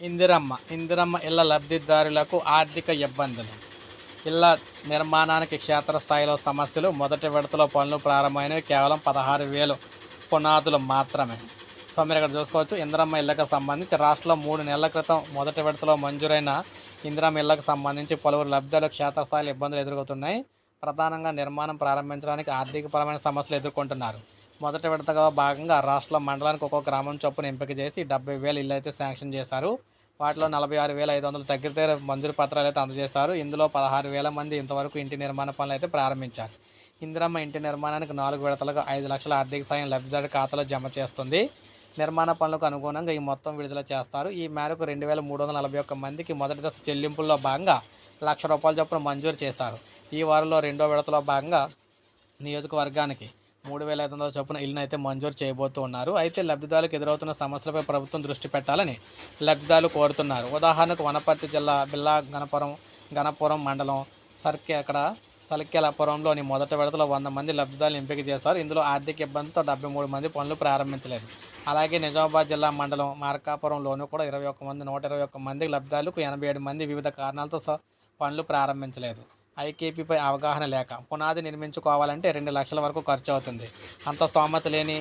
ఇందిరమ్మ ఇందిరమ్మ ఇళ్ళ లబ్ధిదారులకు ఆర్థిక ఇబ్బందులు. ఇళ్ళ నిర్మాణానికి క్షేత్రస్థాయిలో సమస్యలు మొదటి విడతలో పనులు ప్రారంభమైనవి కేవలం పదహారు వేలు పునాదులు మాత్రమే. సో మీరు ఇక్కడ చూసుకోవచ్చు ఇందిరమ్మ ఇళ్ళకు సంబంధించి రాష్ట్రంలో మూడు నెలల క్రితం మొదటి విడతలో మంజూరైన ఇందిరమ్మ ఇళ్ళకు సంబంధించి పలువురు లబ్ధిదారులు క్షేత్రస్థాయిలో ఇబ్బందులు ఎదుర్కొతున్నాయి ప్రధానంగా నిర్మాణం ప్రారంభించడానికి ఆర్థికపరమైన సమస్యలు ఎదుర్కొంటున్నారు. మొదటి విడతగా భాగంగా రాష్ట్రంలో మండలానికి ఒక్కో గ్రామం చొప్పున ఎంపిక చేసి డెబ్బై వేలు ఇల్లు అయితే శాంక్షన్ చేశారు. వాటిలో నలభై ఆరు వేల ఐదు వందలు తగ్గితే మంజూరు పత్రాలు అయితే అందజేశారు. ఇందులో పదహారు వేల మంది ఇంతవరకు ఇంటి నిర్మాణ పనులు అయితే ప్రారంభించారు. ఇందిరమ్మ ఇంటి నిర్మాణానికి నాలుగు విడతలుగా ఐదు లక్షల ఆర్థిక సాయం లబ్ధిదారు ఖాతాలో జమ చేస్తుంది. నిర్మాణ పనులకు అనుగుణంగా ఈ మొత్తం విడుదల చేస్తారు. ఈ మేరకు రెండు వేల మూడు వందల నలభై ఒక్క మందికి మొదటి దశ చెల్లింపుల్లో భాగంగా లక్ష రూపాయల చొప్పున మంజూరు చేశారు. ఈ వారంలో రెండో విడతలో భాగంగా నియోజకవర్గానికి మూడు వేల ఐదు వందల చొప్పున ఇల్లును అయితే మంజూరు చేయబోతూ ఉన్నారు. అయితే లబ్ధిదారులకు ఎదురవుతున్న సమస్యలపై ప్రభుత్వం దృష్టి పెట్టాలని లబ్ధిదారులు కోరుతున్నారు. ఉదాహరణకు వనపర్తి జిల్లా బిల్లా గణపురం గణపురం మండలం సర్కి అక్కడ సలికెలపురంలోని మొదటి విడతలో వంద మంది లబ్ధిదారులు ఎంపిక చేశారు. ఇందులో ఆర్థిక ఇబ్బందితో డెబ్బై మూడు మంది పనులు ప్రారంభించలేదు. అలాగే నిజామాబాద్ జిల్లా మండలం మార్కాపురంలోనూ కూడా ఇరవై ఒక్క మంది నూట ఇరవై ఒక్క మంది లబ్ధిదారులకు ఎనభై ఏడు మంది వివిధ కారణాలతో పనులు ప్రారంభించలేదు. ఐకేపీపై అవగాహన లేక పునాది నిర్మించుకోవాలంటే రెండు లక్షల వరకు ఖర్చు అవుతుంది అంత స్తోమత లేని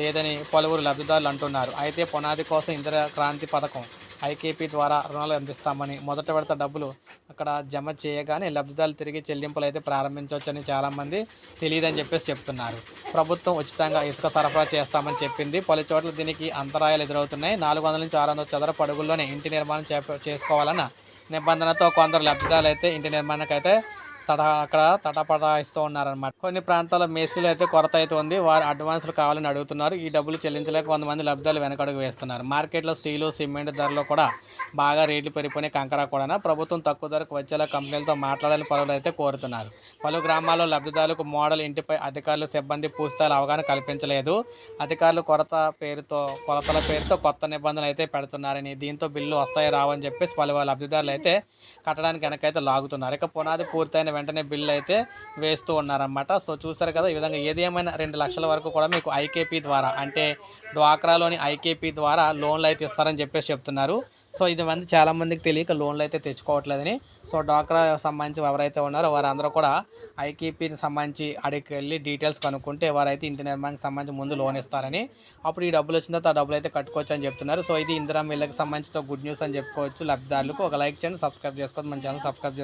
లేదని పలువురు లబ్ధిదారులు అంటున్నారు. అయితే పునాది కోసం ఇందిరా క్రాంతి పథకం ఐకేపీ ద్వారా రుణాలు అందిస్తామని మొదట విడత డబ్బులు అక్కడ జమ చేయగానే లబ్ధిదారులు తిరిగి చెల్లింపులు అయితే ప్రారంభించవచ్చని చాలామంది తెలియదని చెప్పేసి చెప్తున్నారు. ప్రభుత్వం ఉచితంగా ఇసుక సరఫరా చేస్తామని చెప్పింది. పలు చోట్ల దీనికి అంతరాయాలు ఎదురవుతున్నాయి. నాలుగు వందల నుంచి ఆరు వందల చదరపు అడుగుల్లోనే ఇంటి నిర్మాణం చేప చేసుకోవాలన్న నిబంధనతో కొందరు లబ్ధిదారులు అయితే ఇంటి నిర్మాణానికి అయితే తడ అక్కడ తటపటాయిస్తూ ఉన్నారన్నమాట కొన్ని ప్రాంతాల్లో మేస్త్రీలు అయితే కొరత అయితే ఉంది. వారు అడ్వాన్సులు కావాలని అడుగుతున్నారు. ఈ డబ్బులు చెల్లించలేక కొంతమంది లబ్ధాలు వెనకడుగు వేస్తున్నారు. మార్కెట్లో స్టీలు సిమెంట్ ధరలు కూడా బాగా రేట్లు పెరిగిపోయినాయి కంకర కూడా ప్రభుత్వం తక్కువ ధరకు వచ్చేలా కంపెనీలతో మాట్లాడాలని పలువురు అయితే కోరుతున్నారు. పలు గ్రామాల్లో లబ్ధిదారులకు మోడల్ ఇంటిపై అధికారులు సిబ్బంది పూర్తిస్థాయిలో అవగాహన కల్పించలేదు. అధికారులు కొరత పేరుతో కొలతల పేరుతో కొత్త నిబంధనలు అయితే పెడుతున్నారని దీంతో బిల్లు వస్తాయి రావని చెప్పేసి పలువురు లబ్ధిదారులు అయితే కట్టడానికి వెనకైతే లాగుతున్నారు. ఇక పునాది పూర్తయిన వెంటనే బిల్లు అయితే వేస్తూ ఉన్నారన్నమాట. సో చూసారు కదా ఈ విధంగా ఏది ఏమైనా రెండు లక్షల వరకు కూడా మీకు ఐకేపీ ద్వారా అంటే డ్వాక్రాలోని ఐకేపీ ద్వారా లోన్లు అయితే ఇస్తారని చెప్పేసి చెప్తున్నారు. సో ఇది మంది చాలామందికి తెలియక లోన్లు అయితే తెచ్చుకోవట్లేదని. సో డ్వాక్రా సంబంధించి ఎవరైతే ఉన్నారో వారందరూ కూడా ఐకేపీకి సంబంధించి అడిగి వెళ్ళి డీటెయిల్స్ కనుక్కుంటే వారైతే ఇంటి నిర్మాణానికి సంబంధించి ముందు లోన్ ఇస్తారని. అప్పుడు ఈ డబ్బులు వచ్చిన తర్వాత ఆ డబ్బులు అయితే కట్టుకోవచ్చు అని చెప్తున్నారు. సో ఇది ఇందిరా మిల్లకి సంబంధించి గుడ్ న్యూస్ అని చెప్పుకోవచ్చు. లబ్ధిదారులకు ఒక లైక్ చేయండి సబ్స్క్రైబ్ చేసుకోవచ్చు మన ఛానల్ సబ్స్క్రైబ్